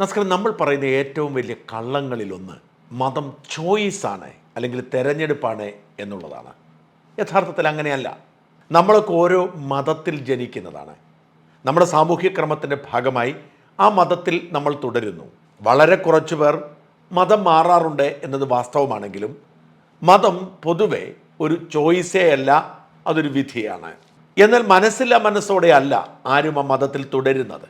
നമസ്കാരം. നമ്മൾ പറയുന്ന ഏറ്റവും വലിയ കള്ളങ്ങളിലൊന്ന് മതം ചോയ്സാണ് അല്ലെങ്കിൽ തെരഞ്ഞെടുപ്പാണ് എന്നുള്ളതാണ്. യഥാർത്ഥത്തിൽ അങ്ങനെയല്ല. നമ്മളൊക്കെ ഓരോ മതത്തിൽ ജനിക്കുന്നതാണ്. നമ്മുടെ സാമൂഹ്യ ക്രമത്തിന്റെ ഭാഗമായി ആ മതത്തിൽ നമ്മൾ തുടരുന്നു. വളരെ കുറച്ച് പേർ മതം മാറാറുണ്ട് എന്നത് വാസ്തവമാണെങ്കിലും മതം പൊതുവെ ഒരു ചോയ്സേ അല്ല അതൊരു വിധിയാണ്. എന്നാൽ മനസ്സില്ല മനസ്സോടെ അല്ല ആരും ആ മതത്തിൽ തുടരുന്നത്.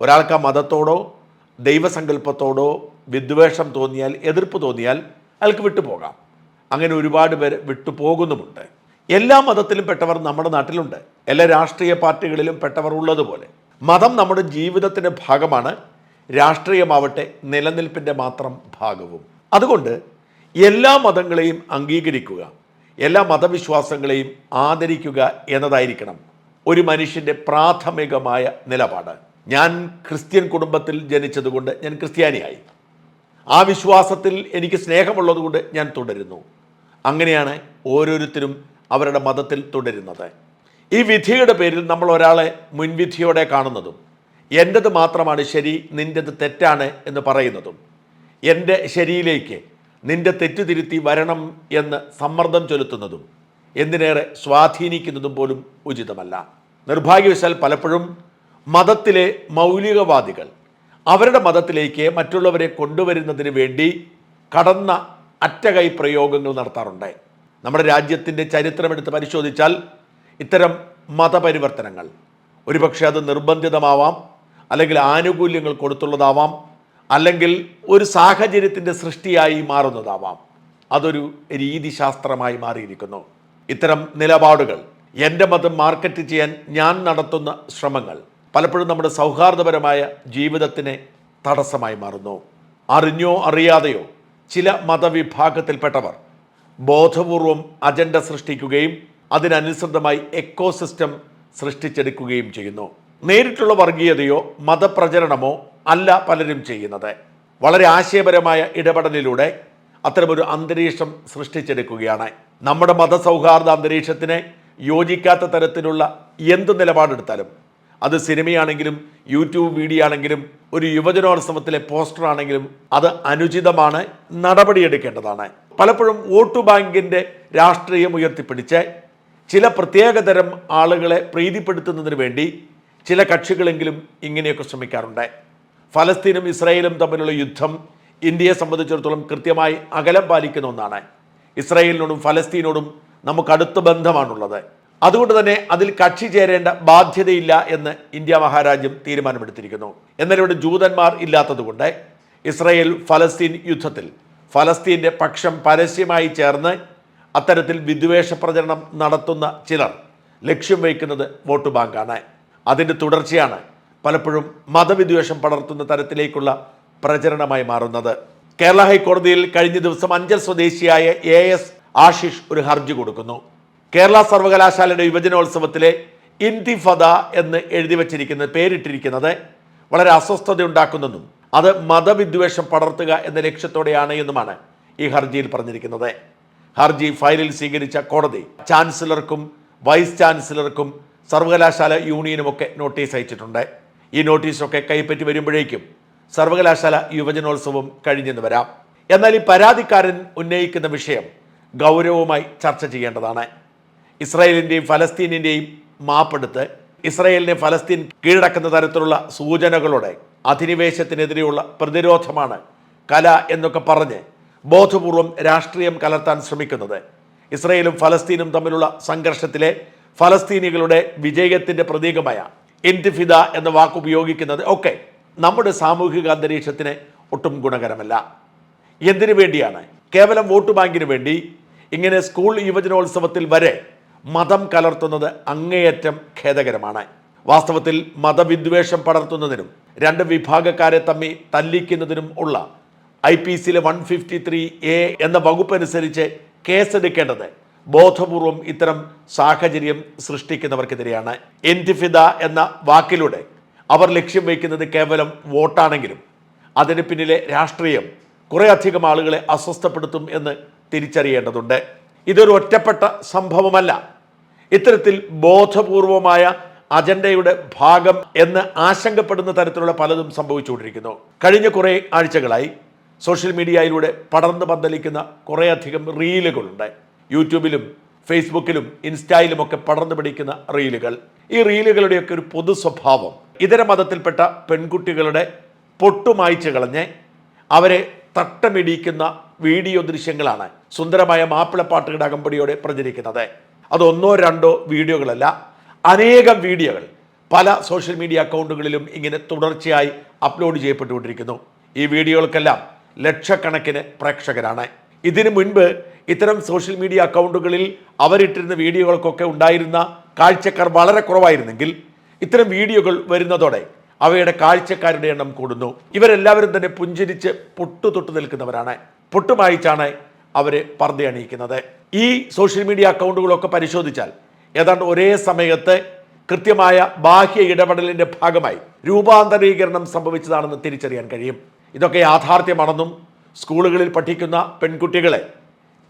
ഒരാൾക്ക് ആ മതത്തോടോ ദൈവസങ്കല്പത്തോടോ വിദ്വേഷം തോന്നിയാൽ എതിർപ്പ് തോന്നിയാൽ അയാൾക്ക് വിട്ടുപോകാം. അങ്ങനെ ഒരുപാട് പേര് വിട്ടുപോകുന്നുമുണ്ട്. എല്ലാ മതത്തിലും പെട്ടവർ നമ്മുടെ നാട്ടിലുണ്ട്. എല്ലാ രാഷ്ട്രീയ പാർട്ടികളിലും പെട്ടവർ ഉള്ളതുപോലെ. മതം നമ്മുടെ ജീവിതത്തിന്റെ ഭാഗമാണ്. രാഷ്ട്രീയമാവട്ടെ നിലനിൽപ്പിന്റെ മാത്രം ഭാഗവും. അതുകൊണ്ട് എല്ലാ മതങ്ങളെയും അംഗീകരിക്കുക എല്ലാ മതവിശ്വാസങ്ങളെയും ആദരിക്കുക എന്നതായിരിക്കണം ഒരു മനുഷ്യന്റെ പ്രാഥമികമായ നിലപാട്. ഞാൻ ക്രിസ്ത്യൻ കുടുംബത്തിൽ ജനിച്ചതുകൊണ്ട് ഞാൻ ക്രിസ്ത്യാനിയായി. ആ വിശ്വാസത്തിൽ എനിക്ക് സ്നേഹമുള്ളതുകൊണ്ട് ഞാൻ തുടരുന്നു. അങ്ങനെയാണ് ഓരോരുത്തരും അവരുടെ മതത്തിൽ തുടരുന്നത്. ഈ വിധിയുടെ പേരിൽ നമ്മൾ ഒരാളെ മുൻവിധിയോടെ കാണുന്നതും എന്റെത് മാത്രമാണ് ശരി നിന്റെത് തെറ്റാണ് എന്ന് പറയുന്നതും എന്റെ ശരിയിലേക്ക് നിന്റെ തെറ്റ് തിരുത്തി വരണം എന്ന് സമ്മർദ്ദം ചെലുത്തുന്നതും എന്തിനേറെ സ്വാധീനിക്കുന്നതും പോലും ഉചിതമല്ല. നിർഭാഗ്യവശാൽ പലപ്പോഴും മതത്തിലെ മൗലികവാദികൾ. അവരുടെ മതത്തിലേക്ക് മറ്റുള്ളവരെ കൊണ്ടുവരുന്നതിന് വേണ്ടി കടന്ന അറ്റകൈ പ്രയോഗങ്ങൾ നടത്താറുണ്ട്. നമ്മുടെ രാജ്യത്തിന്റെ ചരിത്രമെടുത്ത് പരിശോധിച്ചാൽ ഇത്തരം മതപരിവർത്തനങ്ങൾ ഒരുപക്ഷെ അത് നിർബന്ധിതമാവാം അല്ലെങ്കിൽ ആനുകൂല്യങ്ങൾ കൊടുത്തുള്ളതാവാം അല്ലെങ്കിൽ ഒരു സാഹചര്യത്തിന്റെ സൃഷ്ടിയായി മാറുന്നതാവാം. അതൊരു രീതിശാസ്ത്രമായി മാറിയിരിക്കുന്നു. ഇത്തരം നിലപാടുകൾ എന്റെ മതം മാർക്കറ്റ് ചെയ്യാൻ ഞാൻ നടത്തുന്ന ശ്രമങ്ങൾ പലപ്പോഴും നമ്മുടെ സൗഹാർദ്ദപരമായ ജീവിതത്തിന് തടസ്സമായി മാറുന്നു. അറിഞ്ഞോ അറിയാതെയോ ചില മതവിഭാഗത്തിൽപ്പെട്ടവർ ബോധപൂർവം അജണ്ട സൃഷ്ടിക്കുകയും അതിനനുസൃതമായി എക്കോസിസ്റ്റം സൃഷ്ടിച്ചെടുക്കുകയും ചെയ്യുന്നു. നേരിട്ടുള്ള വർഗീയതയോ മതപ്രചരണമോ അല്ല പലരും ചെയ്യുന്നത്. വളരെ ആശയപരമായ ഇടപെടലിലൂടെ അത്തരമൊരു അന്തരീക്ഷം സൃഷ്ടിച്ചെടുക്കുകയാണ്. നമ്മുടെ മതസൗഹാർദ്ദ അന്തരീക്ഷത്തിന് യോജിക്കാത്ത തരത്തിലുള്ള എന്ത് നിലപാടെടുത്താലും അത് സിനിമയാണെങ്കിലും യൂട്യൂബ് വീഡിയോ ആണെങ്കിലും ഒരു യുവജനോത്സവത്തിലെ പോസ്റ്റർ ആണെങ്കിലും അത് അനുചിതമാണ് നടപടിയെടുക്കേണ്ടതാണ്. പലപ്പോഴും വോട്ട് ബാങ്കിന്റെ രാഷ്ട്രീയം ഉയർത്തിപ്പിടിച്ച് ചില പ്രത്യേകതരം ആളുകളെ പ്രീതിപ്പെടുത്തുന്നതിന് വേണ്ടി ചില കക്ഷികളെങ്കിലും ഇങ്ങനെയൊക്കെ ശ്രമിക്കാറുണ്ട്. ഫലസ്തീനും ഇസ്രായേലും തമ്മിലുള്ള യുദ്ധം ഇന്ത്യയെ സംബന്ധിച്ചിടത്തോളം കൃത്യമായി അകലം പാലിക്കുന്ന ഒന്നാണ്. ഇസ്രായേലിനോടും ഫലസ്തീനോടും നമുക്ക് അടുത്ത ബന്ധമാണുള്ളത്. അതുകൊണ്ട് തന്നെ അതിൽ കക്ഷി ചേരേണ്ട ബാധ്യതയില്ല എന്ന് ഇന്ത്യ മഹാരാജ്യം തീരുമാനമെടുത്തിരിക്കുന്നു. എന്നാൽ ഇവിടെ ജൂതന്മാർ ഇല്ലാത്തതുകൊണ്ട് ഇസ്രയേൽ ഫലസ്തീൻ യുദ്ധത്തിൽ ഫലസ്തീന്റെ പക്ഷം പരസ്യമായി ചേർന്ന് അത്തരത്തിൽ വിദ്വേഷ പ്രചരണം നടത്തുന്ന ചിലർ ലക്ഷ്യം വയ്ക്കുന്നത് വോട്ട് ബാങ്കാണ്. അതിന്റെ തുടർച്ചയാണ് പലപ്പോഴും മതവിദ്വേഷം പടർത്തുന്ന തരത്തിലേക്കുള്ള പ്രചരണമായി മാറുന്നത്. കേരള ഹൈക്കോടതിയിൽ കഴിഞ്ഞ ദിവസം അഞ്ചൽ സ്വദേശിയായ എ എസ് ആശിഷ് ഒരു ഹർജി കൊടുക്കുന്നു. കേരള സർവകലാശാലയുടെ യുവജനോത്സവത്തിലെ ഇന്തിഫദ എന്ന് എഴുതി വച്ചിരിക്കുന്നത് പേരിട്ടിരിക്കുന്നത് വളരെ അസ്വസ്ഥത ഉണ്ടാക്കുന്നെന്നും അത് മതവിദ്വേഷം പടർത്തുക എന്ന ലക്ഷ്യത്തോടെയാണ് എന്നുമാണ് ഈ ഹർജിയിൽ പറഞ്ഞിരിക്കുന്നത്. ഹർജി ഫയലിൽ സ്വീകരിച്ച കോടതി ചാൻസലർക്കും വൈസ് ചാൻസലർക്കും സർവകലാശാല യൂണിയനുമൊക്കെ നോട്ടീസ് അയച്ചിട്ടുണ്ട്. ഈ നോട്ടീസൊക്കെ കൈപ്പറ്റി വരുമ്പോഴേക്കും സർവകലാശാല യുവജനോത്സവം കഴിഞ്ഞെന്ന് വരാം. എന്നാൽ ഈ പരാതിക്കാരൻ ഉന്നയിക്കുന്ന വിഷയം ഗൗരവമായി ചർച്ച ചെയ്യേണ്ടതാണ്. ഇസ്രായേലിന്റെയും ഫലസ്തീനിന്റെയും മാപ്പെടുത്ത് ഇസ്രായേലിനെ ഫലസ്തീൻ കീഴടക്കുന്ന തരത്തിലുള്ള സൂചനകളോടെ അധിനിവേശത്തിനെതിരെയുള്ള പ്രതിരോധമാണ് കല എന്നൊക്കെ പറഞ്ഞ് ബോധപൂർവം രാഷ്ട്രീയം കലർത്താൻ ശ്രമിക്കുന്നത്. ഇസ്രയേലും ഫലസ്തീനും തമ്മിലുള്ള സംഘർഷത്തിലെ ഫലസ്തീനികളുടെ വിജയത്തിന്റെ പ്രതീകമായ ഇൻതിഫിദ എന്ന വാക്ക് ഉപയോഗിക്കുന്നത് ഒക്കെ നമ്മുടെ സാമൂഹിക അന്തരീക്ഷത്തിന് ഒട്ടും ഗുണകരമല്ല. എന്തിനു വേണ്ടിയാണ്? കേവലം വോട്ട് ബാങ്കിന് വേണ്ടി ഇങ്ങനെ സ്കൂൾ യുവജനോത്സവത്തിൽ വരെ മതം കലർത്തുന്നത് അങ്ങേയറ്റം ഖേദകരമാണ്. വാസ്തവത്തിൽ മതവിദ്വേഷം പടർത്തുന്നതിനും രണ്ട് വിഭാഗക്കാരെ തമ്മിൽ തല്ലിക്കുന്നതിനും ഉള്ള ഐ പി സിയിലെ വൺ ഫിഫ്റ്റി ത്രീ എ എന്ന വകുപ്പ് അനുസരിച്ച് കേസെടുക്കേണ്ടത് ബോധപൂർവം ഇത്തരം സാഹചര്യം സൃഷ്ടിക്കുന്നവർക്കെതിരെയാണ്. എന്റിഫിദ എന്ന വാക്കിലൂടെ അവർ ലക്ഷ്യം വയ്ക്കുന്നത് കേവലം വോട്ടാണെങ്കിലും അതിന് പിന്നിലെ രാഷ്ട്രീയം കുറേ അധികം ആളുകളെ അസ്വസ്ഥപ്പെടുത്തും എന്ന് തിരിച്ചറിയേണ്ടതുണ്ട്. ഇതൊരു ഒറ്റപ്പെട്ട സംഭവമല്ല. ഇത്തരത്തിൽ ബോധപൂർവമായ അജണ്ടയുടെ ഭാഗം എന്ന് ആശങ്കപ്പെടുന്ന തരത്തിലുള്ള പലതും സംഭവിച്ചുകൊണ്ടിരിക്കുന്നു. കഴിഞ്ഞ കുറേ ആഴ്ചകളായി സോഷ്യൽ മീഡിയയിലൂടെ പടർന്നു പന്തലിക്കുന്ന കുറേയധികം റീലുകളുണ്ട്. യൂട്യൂബിലും ഫേസ്ബുക്കിലും ഇൻസ്റ്റയിലുമൊക്കെ പടർന്നു പിടിക്കുന്ന റീലുകൾ. ഈ റീലുകളുടെയൊക്കെ ഒരു പൊതു സ്വഭാവം ഇതര മതത്തിൽപ്പെട്ട പെൺകുട്ടികളുടെ പൊട്ടുമായ്ച്ചു കളഞ്ഞ് അവരെ തട്ടമിടിക്കുന്ന വീഡിയോ ദൃശ്യങ്ങളാണ് സുന്ദരമായ മാപ്പിളപ്പാട്ടുകളുടെ അകമ്പടിയോടെ പ്രചരിക്കുന്നത്. അത് ഒന്നോ രണ്ടോ വീഡിയോകളല്ല അനേകം വീഡിയോകൾ പല സോഷ്യൽ മീഡിയ അക്കൗണ്ടുകളിലും ഇങ്ങനെ തുടർച്ചയായി അപ്ലോഡ് ചെയ്യപ്പെട്ടുകൊണ്ടിരിക്കുന്നു. ഈ വീഡിയോകൾക്കെല്ലാം ലക്ഷക്കണക്കിന് പ്രേക്ഷകരാണ്. ഇതിനു മുൻപ് ഇത്തരം സോഷ്യൽ മീഡിയ അക്കൗണ്ടുകളിൽ അവരിട്ടിരുന്ന വീഡിയോകൾക്കൊക്കെ ഉണ്ടായിരുന്ന കാഴ്ചക്കാർ വളരെ കുറവായിരുന്നെങ്കിൽ ഇത്തരം വീഡിയോകൾ വരുന്നതോടെ അവയുടെ കാഴ്ചക്കാരുടെ എണ്ണം കൂടുന്നു. ഇവരെല്ലാവരും തന്നെ പുഞ്ചിരിച്ച് പൊട്ടു തൊട്ടു നിൽക്കുന്നവരാണ്. പൊട്ടുമായിച്ചാണ് അവരെ പർദ്ദയണിയിക്കുന്നത് ഈ സോഷ്യൽ മീഡിയ അക്കൗണ്ടുകളൊക്കെ പരിശോധിച്ചാൽ ഏതാണ്ട് ഒരേ സമയത്ത് കൃത്യമായ ബാഹ്യ ഇടപെടലിന്റെ ഭാഗമായി രൂപാന്തരീകരണം സംഭവിച്ചതാണെന്ന് തിരിച്ചറിയാൻ കഴിയും. ഇതൊക്കെ യാഥാർത്ഥ്യമാണെന്നും സ്കൂളുകളിൽ പഠിക്കുന്ന പെൺകുട്ടികളെ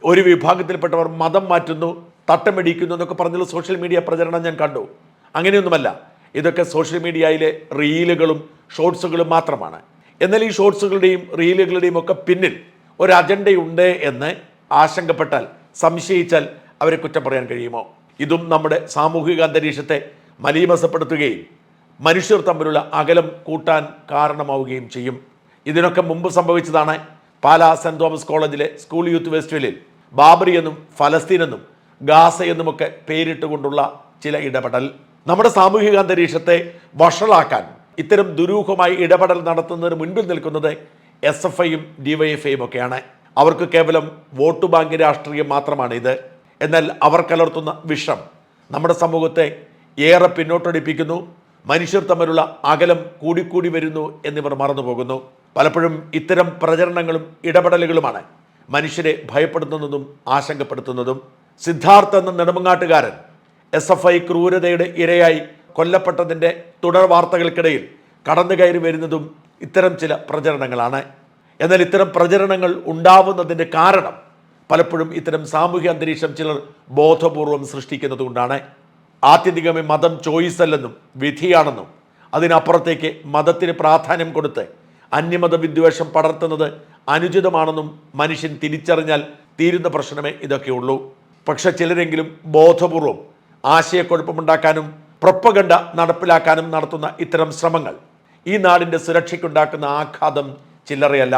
ഒരു വിഭാഗത്തിൽപ്പെട്ടവർ മതം മാറ്റുന്നു തട്ടമിടിക്കുന്നു എന്നൊക്കെ പറഞ്ഞുള്ള സോഷ്യൽ മീഡിയ പ്രചരണം ഞാൻ കണ്ടു. അങ്ങനെയൊന്നുമല്ല ഇതൊക്കെ സോഷ്യൽ മീഡിയയിലെ റീലുകളും ഷോർട്സുകളും മാത്രമാണ്. എന്നാൽ ഈ ഷോർട്സുകളുടെയും റീലുകളുടെയും ഒക്കെ പിന്നിൽ ഒരു അജണ്ടയുണ്ട് എന്ന് ആശങ്കപ്പെട്ടാൽ സംശയിച്ചാൽ അവരെ കുറ്റം പറയാൻ കഴിയുമോ? ഇതും നമ്മുടെ സാമൂഹിക അന്തരീക്ഷത്തെ മലീമസപ്പെടുത്തുകയും മനുഷ്യർ തമ്മിലുള്ള അകലം കൂട്ടാൻ കാരണമാവുകയും ചെയ്യും. ഇതിനൊക്കെ മുമ്പ് സംഭവിച്ചതാണ് പാലാ സെന്റ് തോമസ് കോളേജിലെ സ്കൂൾ യൂത്ത് ഫെസ്റ്റിവലിൽ ബാബറി എന്നും ഫലസ്തീൻ എന്നും ഗാസ എന്നുമൊക്കെ പേരിട്ടുകൊണ്ടുള്ള ചില ഇടപെടൽ. നമ്മുടെ സാമൂഹിക അന്തരീക്ഷത്തെ വഷളാക്കാൻ ഇത്തരം ദുരൂഹമായി ഇടപെടൽ നടത്തുന്നതിന് മുൻപിൽ നിൽക്കുന്നത് എസ് എഫ് ഐയും ഡിവൈഎഫ്ഐയും ഒക്കെയാണ്. അവർക്ക് കേവലം വോട്ട് ബാങ്ക് രാഷ്ട്രീയം മാത്രമാണ് ഇത്. എന്നാൽ അവർ കലർത്തുന്ന വിഷം നമ്മുടെ സമൂഹത്തെ ഏറെ പിന്നോട്ടടിപ്പിക്കുന്നു. മനുഷ്യർ തമ്മിലുള്ള അകലം കൂടിക്കൂടി വരുന്നു എന്നിവർ മറന്നു പോകുന്നു പലപ്പോഴും ഇത്തരം പ്രചരണങ്ങളും ഇടപെടലുകളുമാണ് മനുഷ്യരെ ഭയപ്പെടുത്തുന്നതും ആശങ്കപ്പെടുത്തുന്നതും. സിദ്ധാർത്ഥ എന്ന നെടുമങ്ങാട്ടുകാരൻ എസ് എഫ് ഐ ക്രൂരതയുടെ ഇരയായി കൊല്ലപ്പെട്ടതിന്റെ തുടർ വാർത്തകൾക്കിടയിൽ കടന്നു കയറി വരുന്നതും ഇത്തരം ചില പ്രചരണങ്ങളാണ്. എന്നാൽ ഇത്തരം പ്രചരണങ്ങൾ ഉണ്ടാവുന്നതിന്റെ കാരണം പലപ്പോഴും ഇത്തരം സാമൂഹ്യ അന്തരീക്ഷം ചിലർ ബോധപൂർവം സൃഷ്ടിക്കുന്നത് കൊണ്ടാണ് ആത്യന്തികമായി മതം ചോയ്സ് അല്ലെന്നും വിധിയാണെന്നും അതിനപ്പുറത്തേക്ക് മതത്തിന് പ്രാധാന്യം കൊടുത്ത് അന്യമത വിദ്വേഷം പടർത്തുന്നത് അനുചിതമാണെന്നും മനുഷ്യൻ തിരിച്ചറിഞ്ഞാൽ തീരുന്ന പ്രശ്നമേ ഇതൊക്കെയുള്ളൂ. പക്ഷെ ചിലരെങ്കിലും ബോധപൂർവം ആശയക്കുഴപ്പമുണ്ടാക്കാനും പ്രൊപ്പഗണ്ട നടപ്പിലാക്കാനും നടത്തുന്ന ഇത്തരം ശ്രമങ്ങൾ ഈ നാടിന്റെ സുരക്ഷയ്ക്കുണ്ടാക്കുന്ന ആഘാതം ചില്ലറയല്ല.